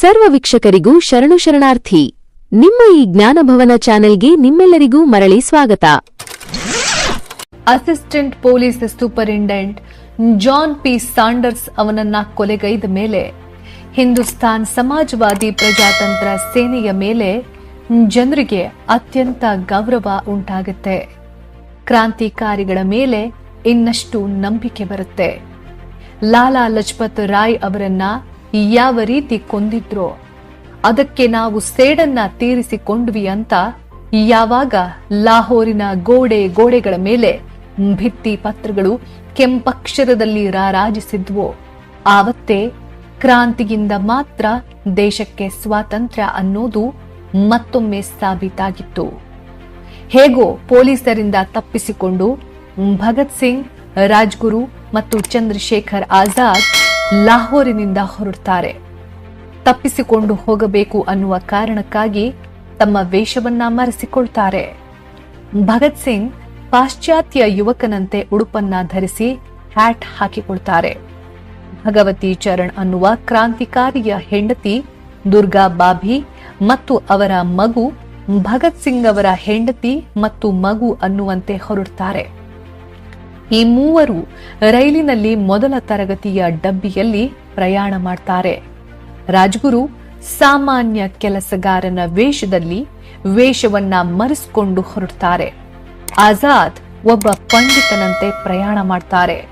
ಸರ್ವ ವೀಕ್ಷಕರಿಗೂ ಶರಣು ಶರಣಾರ್ಥಿ. ನಿಮ್ಮ ಈ ಜ್ಞಾನಭವನ ಚಾನೆಲ್ಗೆ ನಿಮ್ಮೆಲ್ಲರಿಗೂ ಮರಳಿ ಸ್ವಾಗತ. Assistant police superintendent John P Saunders ಅವನನ್ನ ಕೊಲೆಗೈದ ಮೇಲೆ, ಹಿಂದೂಸ್ತಾನ್ ಸಮಾಜವಾದಿ ಪ್ರಜಾತಂತ್ರ ಸೇನೆಯ ಮೇಲೆ ಜನರಿಗೆ ಅತ್ಯಂತ ಗೌರವ ಉಂಟಾಗುತ್ತೆ. ಕ್ರಾಂತಿಕಾರಿಗಳ ಮೇಲೆ ಇನ್ನಷ್ಟು ನಂಬಿಕೆ ಬರುತ್ತೆ. ಲಾಲಾ ಲಜಪತ್ ರಾಯ್ ಅವರನ್ನ ಯಾವ ರೀತಿ ಕೊಂದಿದ್ರೋ ಅದಕ್ಕೆ ನಾವು ಸೇಡನ್ನ ತೀರಿಸಿಕೊಂಡ್ವಿ ಅಂತ ಯಾವಾಗ ಲಾಹೋರಿನ ಗೋಡೆ ಗೋಡೆಗಳ ಮೇಲೆ ಭಿತ್ತಿ ಪತ್ರಗಳು ಕೆಂಪಕ್ಷರದಲ್ಲಿ ರಾರಾಜಿಸಿದ್ವೋ, ಆವತ್ತೇ ಕ್ರಾಂತಿಯಿಂದ ಮಾತ್ರ ದೇಶಕ್ಕೆ ಸ್ವಾತಂತ್ರ್ಯ ಅನ್ನೋದು ಮತ್ತೊಮ್ಮೆ ಸಾಬೀತಾಗಿತ್ತು. ಹೇಗೋ ಪೊಲೀಸರಿಂದ ತಪ್ಪಿಸಿಕೊಂಡು ಭಗತ್ ಸಿಂಗ್, ರಾಜ್ಗುರು ಮತ್ತು ಚಂದ್ರಶೇಖರ್ ಆಜಾದ್ ಲಾಹೋರಿನಿಂದ ಹೊರಡ್ತಾರೆ. ತಪ್ಪಿಸಿಕೊಂಡು ಹೋಗಬೇಕು ಅನ್ನುವ ಕಾರಣಕ್ಕಾಗಿ ತಮ್ಮ ವೇಷವನ್ನ ಮರೆಸಿಕೊಳ್ತಾರೆ. ಭಗತ್ ಸಿಂಗ್ ಪಾಶ್ಚಾತ್ಯ ಯುವಕನಂತೆ ಉಡುಪನ್ನ ಧರಿಸಿ ಹ್ಯಾಟ್ ಹಾಕಿಕೊಳ್ತಾರೆ. ಭಗವತಿ ಚರಣ್ ಅನ್ನುವ ಕ್ರಾಂತಿಕಾರಿಯ ಹೆಂಡತಿ ದುರ್ಗಾ ಬಾಭಿ ಮತ್ತು ಅವರ ಮಗು ಭಗತ್ ಸಿಂಗ್ ಅವರ ಹೆಂಡತಿ ಮತ್ತು ಮಗು ಅನ್ನುವಂತೆ ಹೊರಡ್ತಾರೆ. ಈ ಮೂವರು ರೈಲಿನಲ್ಲಿ ಮೊದಲ ತರಗತಿಯ ಡಬ್ಬಿಯಲ್ಲಿ ಪ್ರಯಾಣ ಮಾಡ್ತಾರೆ. ರಾಜ್ಗುರು ಸಾಮಾನ್ಯ ಕೆಲಸಗಾರನ ವೇಷದಲ್ಲಿ ವೇಷವನ್ನ ಮರೆಸಿಕೊಂಡು ಹೊರಡ್ತಾರೆ. ಆಜಾದ್ ಒಬ್ಬ ಪಂಡಿತನಂತೆ ಪ್ರಯಾಣ ಮಾಡ್ತಾರೆ.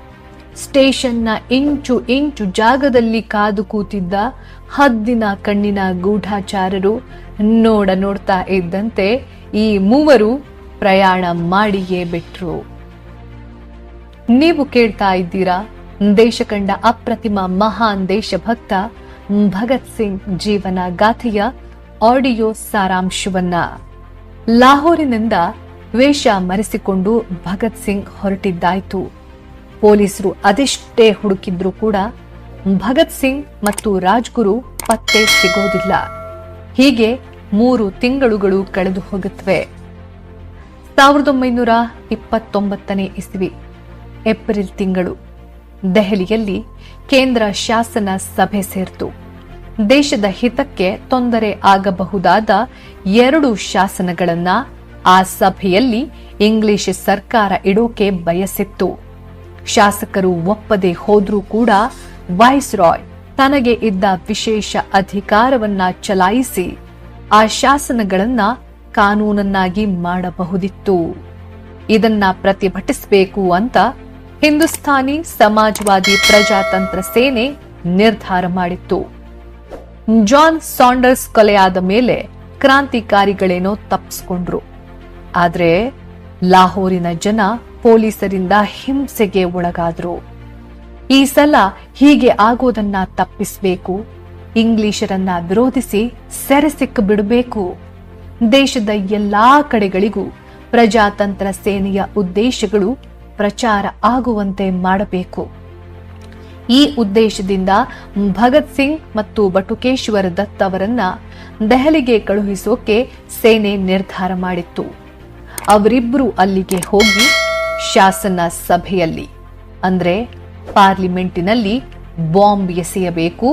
ಸ್ಟೇಷನ್ನ ಇಂಚು ಇಂಚು ಜಾಗದಲ್ಲಿ ಕಾದು ಕೂತಿದ್ದ ಹದ್ದಿನ ಕಣ್ಣಿನ ಗೂಢಾಚಾರರು ನೋಡ ನೋಡ್ತಾ ಇದ್ದಂತೆ ಈ ಮೂವರು ಪ್ರಯಾಣ ಮಾಡಿಯೇ ಬಿಟ್ರು. ನೀವು ಕೇಳ್ತಾ ಇದ್ದೀರಾ? ದೇಶ ಕಂಡ ಅಪ್ರತಿಮ ಮಹಾನ್ ದೇಶಭಕ್ತ ಭಗತ್ ಸಿಂಗ್ ಜೀವನ ಗಾಥೆಯ ಆಡಿಯೋ ಸಾರಾಂಶವನ್ನ. ಲಾಹೋರಿನಿಂದ ವೇಷ ಮರೆಸಿಕೊಂಡು ಭಗತ್ ಸಿಂಗ್ ಹೊರಟಿದ್ದಾಯ್ತು. ಪೊಲೀಸರು ಅದೆಷ್ಟೇ ಹುಡುಕಿದ್ರೂ ಕೂಡ ಭಗತ್ ಸಿಂಗ್ ಮತ್ತು ರಾಜ್ಗುರು ಪತ್ತೆ ಸಿಗೋದಿಲ್ಲ. ಹೀಗೆ ಮೂರು ತಿಂಗಳುಗಳು ಕಳೆದು ಹೋಗುತ್ತವೆ. ಸಾವಿರದ ಒಂಬೈನೂರ ಇಪ್ಪತ್ತೊಂಬತ್ತನೇ ಇಸ್ವಿ. ಏಪ್ರಿಲ್ ತಿಂಗಳು. ದೆಹಲಿಯಲ್ಲಿ ಕೇಂದ್ರ ಶಾಸನ ಸಭೆ ಸೇರ್ತು. ದೇಶದ ಹಿತಕ್ಕೆ ತೊಂದರೆ ಆಗಬಹುದಾದ ಎರಡು ಶಾಸನಗಳನ್ನ ಆ ಸಭೆಯಲ್ಲಿ ಇಂಗ್ಲಿಷ್ ಸರ್ಕಾರ ಇಡೋಕೆ ಬಯಸಿತ್ತು. ಶಾಸಕರು ಒಪ್ಪದೆ ಹೋದರೂ ಕೂಡ ವೈಸ್ ರಾಯ್ ತನಗೆ ಇದ್ದ ವಿಶೇಷ ಅಧಿಕಾರವನ್ನ ಚಲಾಯಿಸಿ ಆ ಶಾಸನಗಳನ್ನ ಕಾನೂನನ್ನಾಗಿ ಮಾಡಬಹುದಿತ್ತು. ಇದನ್ನ ಪ್ರತಿಭಟಿಸಬೇಕು ಅಂತ ಹಿಂದೂಸ್ತಾನಿ ಸಮಾಜವಾದಿ ಪ್ರಜಾತಂತ್ರ ಸೇನೆ ನಿರ್ಧಾರ ಮಾಡಿತ್ತು. ಜಾನ್ ಸಾಂಡರ್ಸ್ ಕೊಲೆಯಾದ ಮೇಲೆ ಕ್ರಾಂತಿಕಾರಿಗಳೇನೋ ತಪ್ಪಿಸ್ಕೊಂಡ್ರು. ಆದ್ರೆ ಲಾಹೋರಿನ ಜನ ಪೊಲೀಸರಿಂದ ಹಿಂಸೆಗೆ ಒಳಗಾದ್ರು. ಈ ಸಲ ಹೀಗೆ ಆಗೋದನ್ನ ತಪ್ಪಿಸಬೇಕು, ಇಂಗ್ಲಿಷರನ್ನ ವಿರೋಧಿಸಿ ಸೆರೆ ಸಿಕ್ಕ ಬಿಡಬೇಕು. ದೇಶದ ಎಲ್ಲಾ ಕಡೆಗಳಿಗೂ ಪ್ರಜಾತಂತ್ರ ಸೇನೆಯ ಉದ್ದೇಶಗಳು ಪ್ರಚಾರ ಆಗುವಂತೆ ಮಾಡಬೇಕು. ಈ ಉದ್ದೇಶದಿಂದ ಭಗತ್ ಸಿಂಗ್ ಮತ್ತು ಬಟುಕೇಶ್ವರ ದತ್ ಅವರನ್ನ ದೆಹಲಿಗೆ ಕಳುಹಿಸೋಕೆ ಸೇನೆ ನಿರ್ಧಾರ ಮಾಡಿತ್ತು. ಅವರಿಬ್ಬರು ಅಲ್ಲಿಗೆ ಹೋಗಿ ಶಾಸನ ಸಭೆಯಲ್ಲಿ, ಅಂದ್ರೆ ಪಾರ್ಲಿಮೆಂಟಿನಲ್ಲಿ ಬಾಂಬ್ ಎಸೆಯಬೇಕು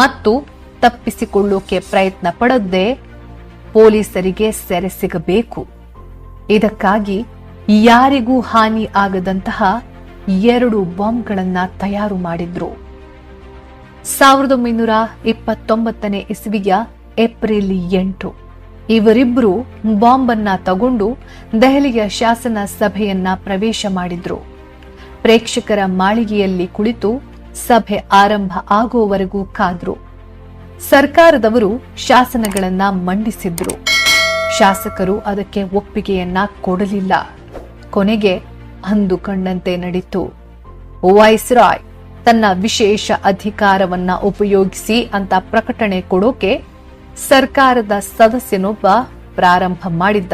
ಮತ್ತು ತಪ್ಪಿಸಿಕೊಳ್ಳೋಕೆ ಪ್ರಯತ್ನ ಪಡದ್ದೇ ಪೊಲೀಸರಿಗೆ ಸೆರೆ ಸಿಗಬೇಕು. ಇದಕ್ಕಾಗಿ ಯಾರಿಗೂ ಹಾನಿ ಆಗದಂತಹ ಎರಡು ಬಾಂಬ್ಗಳನ್ನು ತಯಾರು ಮಾಡಿದ್ರು. ಸಾವಿರದ ಒಂಬೈನೂರ ಇಪ್ಪತ್ತೊಂಬತ್ತನೇ ಇಸ್ವಿಯ ಏಪ್ರಿಲ್ ಎಂಟು. ಇವರಿಬ್ಬರು ಬಾಂಬ್ ಅನ್ನ ತಗೊಂಡು ದೆಹಲಿಯ ಶಾಸನ ಸಭೆಯನ್ನ ಪ್ರವೇಶ ಮಾಡಿದ್ರು. ಪ್ರೇಕ್ಷಕರ ಮಾಳಿಗೆಯಲ್ಲಿ ಕುಳಿತು ಸಭೆ ಆರಂಭ ಆಗುವವರೆಗೂ ಕಾದ್ರು. ಸರ್ಕಾರದವರು ಶಾಸನಗಳನ್ನ ಮಂಡಿಸಿದ್ರು. ಶಾಸಕರು ಅದಕ್ಕೆ ಒಪ್ಪಿಗೆಯನ್ನ ಕೊಡಲಿಲ್ಲ. ಕೊನೆಗೆ ಅಂದು ಕಂಡಂತೆ ನಡೀತು. ವೈಸ್ರಾಯ್ ತನ್ನ ವಿಶೇಷ ಅಧಿಕಾರವನ್ನ ಉಪಯೋಗಿಸಿ ಅಂತ ಪ್ರಕಟಣೆ ಕೊಡೋಕೆ ಸರ್ಕಾರದ ಸದಸ್ಯನೊಬ್ಬ ಪ್ರಾರಂಭ ಮಾಡಿದ್ದ.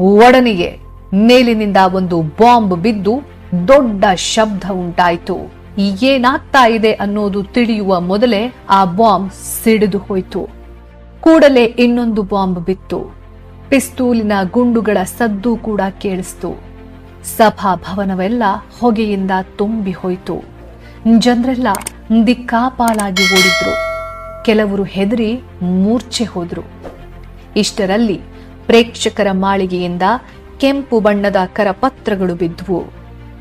ಒಡನೆಯೇ ಮೇಲಿನಿಂದ ಒಂದು ಬಾಂಬ್ ಬಿದ್ದು ದೊಡ್ಡ ಶಬ್ದ ಉಂಟಾಯಿತು. ಏನಾಗ್ತಾ ಇದೆ ಅನ್ನೋದು ತಿಳಿಯುವ ಮೊದಲೇ ಆ ಬಾಂಬ್ ಸಿಡಿದು ಹೋಯಿತು. ಕೂಡಲೇ ಇನ್ನೊಂದು ಬಾಂಬ್ ಬಿತ್ತು. ಪಿಸ್ತೂಲಿನ ಗುಂಡುಗಳ ಸದ್ದು ಕೂಡ ಕೇಳಿಸ್ತು. ಸಭಾಭವನವೆಲ್ಲ ಹೊಗೆಯಿಂದ ತುಂಬಿ ಹೋಯಿತು. ಜನರೆಲ್ಲ ದಿಕ್ಕಾಪಾಲಾಗಿ ಓಡಿದ್ರು. ಕೆಲವರು ಹೆದರಿ ಮೂರ್ಛೆ ಹೋದ್ರು. ಇಷ್ಟರಲ್ಲಿ ಪ್ರೇಕ್ಷಕರ ಮಾಳಿಗೆಯಿಂದ ಕೆಂಪು ಬಣ್ಣದ ಕರಪತ್ರಗಳು ಬಿದ್ದುವು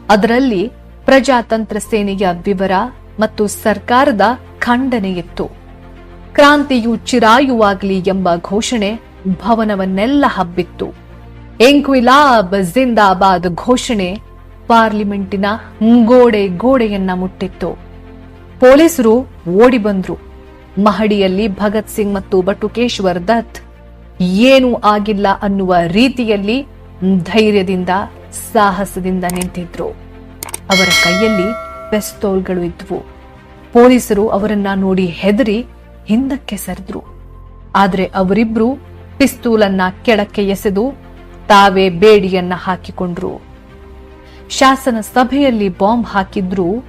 ಅದರಲ್ಲಿ ಪ್ರಜಾತಂತ್ರ ಸೇನೆಯ ವಿವರ ಮತ್ತು ಸರ್ಕಾರದ ಖಂಡನೆಯಿತ್ತು ಕ್ರಾಂತಿಯು ಚಿರಾಯುವಾಗಲಿ ಎಂಬ ಘೋಷಣೆ ಭವನವನ್ನೆಲ್ಲ ಹಬ್ಬಿತ್ತು. ಎಂಕ್ವಿಲಾಬ್ ಜಿಂದಾಬಾದ್ ಘೋಷಣೆ ಪಾರ್ಲಿಮೆಂಟಿನ ಗೋಡೆ ಗೋಡೆಯನ್ನ ಮುಟ್ಟಿತ್ತು. ಪೊಲೀಸರು ಓಡಿ ಬಂದ್ರು. ಮಹಡಿಯಲ್ಲಿ ಭಗತ್ ಸಿಂಗ್ ಮತ್ತು ಬಟುಕೇಶ್ವರ್ ದತ್. ಏನೂ ಆಗಿಲ್ಲ ಅನ್ನುವ ರೀತಿಯಲ್ಲಿ ಧೈರ್ಯದಿಂದ, ಸಾಹಸದಿಂದ ನಿಂತಿದ್ರು. ಅವರ ಕೈಯಲ್ಲಿ ಪೆಸ್ತೋಲ್ಗಳು ಇದ್ವು. ಪೊಲೀಸರು ಅವರನ್ನ ನೋಡಿ ಹೆದರಿ ಹಿಂದಕ್ಕೆ ಸರಿದ್ರು. ಆದರೆ ಅವರಿಬ್ರು ಪಿಸ್ತೂಲನ್ನ ಕೆಳಕ್ಕೆ ಎಸೆದು ತಾವೇ ಬೇಡಿಯನ್ನ ಹಾಕಿಕೊಂಡ್ರು. ಶಾಸನ ಸಭೆಯಲ್ಲಿ ಬಾಂಬ್ ಹಾಕಿದ್ರೂ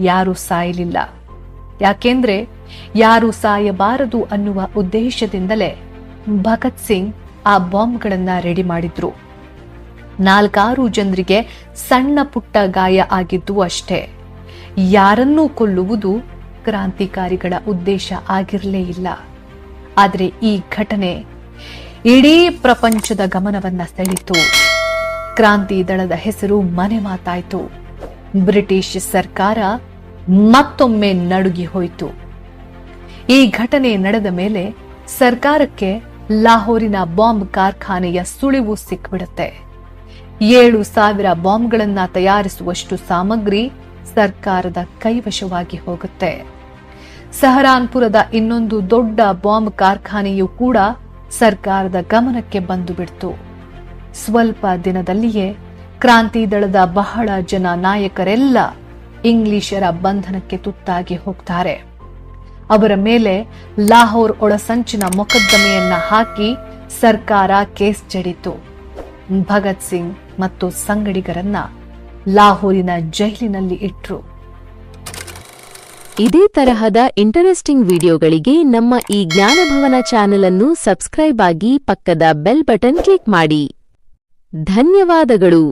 ಯಾರೂ ಸಾಯಲಿಲ್ಲ. ಯಾಕೆಂದ್ರೆ ಯಾರು ಸಾಯಬಾರದು ಅನ್ನುವ ಉದ್ದೇಶದಿಂದಲೇ ಭಗತ್ ಸಿಂಗ್ ಆ ಬಾಂಬ್ಗಳನ್ನ ರೆಡಿ ಮಾಡಿದ್ರು. ನಾಲ್ಕಾರು ಜನರಿಗೆ ಸಣ್ಣ ಪುಟ್ಟ ಗಾಯ ಆಗಿದ್ದು ಅಷ್ಟೇ. ಯಾರನ್ನೂ ಕೊಲ್ಲುವುದು ಕ್ರಾಂತಿಕಾರಿಗಳ ಉದ್ದೇಶ ಆಗಿರಲೇ ಇಲ್ಲ. ಆದರೆ ಈ ಘಟನೆ ಇಡೀ ಪ್ರಪಂಚದ ಗಮನವನ್ನ ಸೆಳೀತು ಕ್ರಾಂತಿ ದಳದ ಹೆಸರು ಮನೆ ಮಾತಾಯ್ತು. ಬ್ರಿಟಿಷ್ ಸರ್ಕಾರ ಮತ್ತೊಮ್ಮೆ ನಡುಗಿ ಹೋಯಿತು. ಈ ಘಟನೆ ನಡೆದ ಮೇಲೆ ಸರ್ಕಾರಕ್ಕೆ ಲಾಹೋರಿನ ಬಾಂಬ್ ಕಾರ್ಖಾನೆಯ ಸುಳಿವು ಸಿಕ್ಬಿಡುತ್ತೆ. ಏಳು ಸಾವಿರ ಬಾಂಬ್ಗಳನ್ನ ತಯಾರಿಸುವಷ್ಟು ಸಾಮಗ್ರಿ ಸರ್ಕಾರದ ಕೈವಶವಾಗಿ ಹೋಗುತ್ತೆ. ಸಹರಾನ್ಪುರದ ಇನ್ನೊಂದು ದೊಡ್ಡ ಬಾಂಬ್ ಕಾರ್ಖಾನೆಯೂ ಕೂಡ ಸರ್ಕಾರದ ಗಮನಕ್ಕೆ ಬಂದು ಬಿಡ್ತು ಸ್ವಲ್ಪ ದಿನದಲ್ಲಿಯೇ ಕ್ರಾಂತಿ ದಳದ ಬಹಳ ಜನ ನಾಯಕರೆಲ್ಲ ಇಂಗ್ಲಿಷರ ಬಂಧನಕ್ಕೆ ತುತ್ತಾಗಿ ಹೋಗ್ತಾರೆ. ಅವರ ಮೇಲೆ ಲಾಹೋರ್ ಒಳಸಂಚಿನ ಮೊಕದ್ದಮೆಯನ್ನ ಹಾಕಿ ಸರ್ಕಾರ ಕೇಸ್ ಜಡಿತು. ಭಗತ್ ಸಿಂಗ್ ಮತ್ತು ಸಂಗಡಿಗರನ್ನ ಲಾಹೋರಿನ ಜೈಲಿನಲ್ಲಿ ಇಟ್ರು. ಇದೇ ತರಹದ ಇಂಟರೆಸ್ಟಿಂಗ್ ವಿಡಿಯೋಗಳಿಗೆ ನಮ್ಮ ಈ ಜ್ಞಾನಭವನ ಚಾನೆಲ್ ಅನ್ನು ಸಬ್ಸ್ಕ್ರೈಬ್ ಆಗಿ ಪಕ್ಕದ ಬೆಲ್ ಬಟನ್ ಕ್ಲಿಕ್ ಮಾಡಿ. ಧನ್ಯವಾದಗಳು.